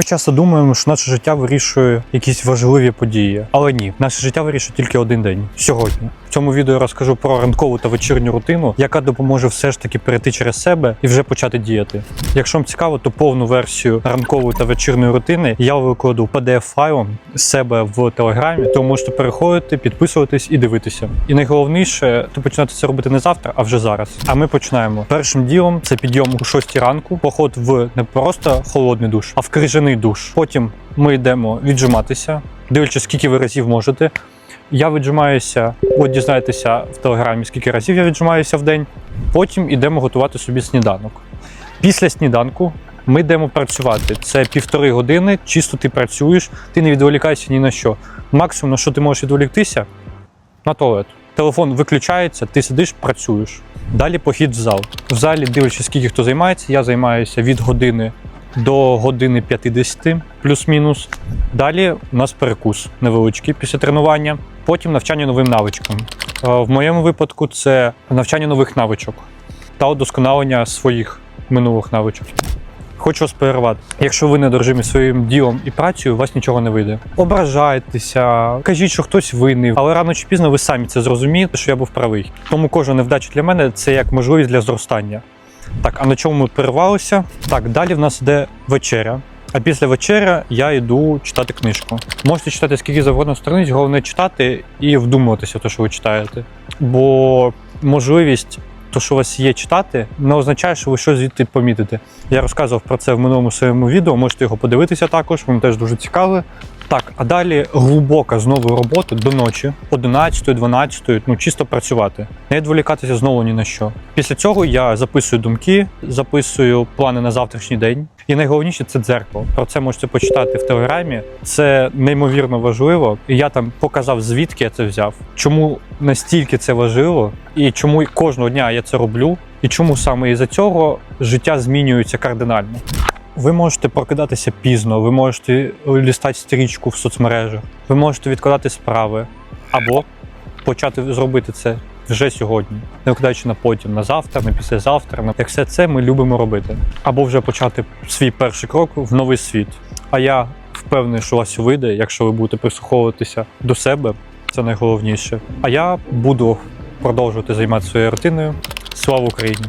Ми часто думаємо, що наше життя вирішує якісь важливі події, але ні, наше життя вирішує тільки один день сьогодні. В цьому відео я розкажу про ранкову та вечірню рутину, яка допоможе все ж таки перейти через себе і вже почати діяти. Якщо вам цікаво, то повну версію ранкової та вечірньої рутини я викладу pdf файлом з себе в телеграмі, тому можете переходити, підписуватись і дивитися. І найголовніше, то починати це робити не завтра, а вже зараз. А ми починаємо. Першим ділом це підйом у 6 ранку, поход в не просто холодний душ, а в крижаний душ. Потім ми йдемо віджиматися, дивлячись, скільки ви разів можете. Я віджимаюся, от дізнаєтеся в телеграмі, скільки разів я віджимаюся в день. Потім йдемо готувати собі сніданок. Після сніданку ми йдемо працювати. Це півтори години, чисто ти працюєш, ти не відволікаєшся ні на що. Максимум, на що ти можеш відволіктися, на туалет. Телефон виключається, ти сидиш, працюєш. Далі похід в зал. В залі, дивлячись, скільки хто займається, я займаюся від години до години 50, плюс-мінус. Далі у нас перекус невеличкий після тренування. Потім навчання новим навичкам. Е, В моєму випадку це навчання нових навичок та удосконалення своїх минулих навичок. Хочу вас перервати. Якщо ви не дорожимі своїм ділом і працею, у вас нічого не вийде. Ображайтеся, кажіть, що хтось винний, але рано чи пізно ви самі це зрозумієте, що я був правий. Тому кожна невдача для мене це як можливість для зростання. Так, а на чому ми перервалися? Так, далі в нас йде вечеря. А після вечеря я йду читати книжку. Можете читати скільки завгодно страниць, головне читати і вдумуватися в те, що ви читаєте. Бо можливість, то, що у вас є читати, не означає, що ви щось звідти помітите. Я розказував про це в минулому своєму відео, можете його подивитися також, воно теж дуже цікаве. Так, а далі глибока знову робота до ночі, 11, 12, ну чисто працювати, не відволікатися знову ні на що. Після цього я записую думки, записую плани на завтрашній день. І найголовніше це дзеркало. Про це можете почитати в телеграмі. Це неймовірно важливо. І я там показав, звідки я це взяв, чому настільки це важливо, і чому кожного дня я це роблю, і чому саме із-за цього життя змінюється кардинально. Ви можете прокидатися пізно, ви можете лістати стрічку в соцмережах, ви можете відкладати справи або почати зробити це вже сьогодні, не викладаючи на потім, на завтра, на післязавтра. на- Як все це ми любимо робити. Або вже почати свій перший крок в новий світ. А я впевнений, що у вас вийде, якщо ви будете прислуховуватися до себе, це найголовніше. А я буду продовжувати займатися своєю рутиною. Слава Україні!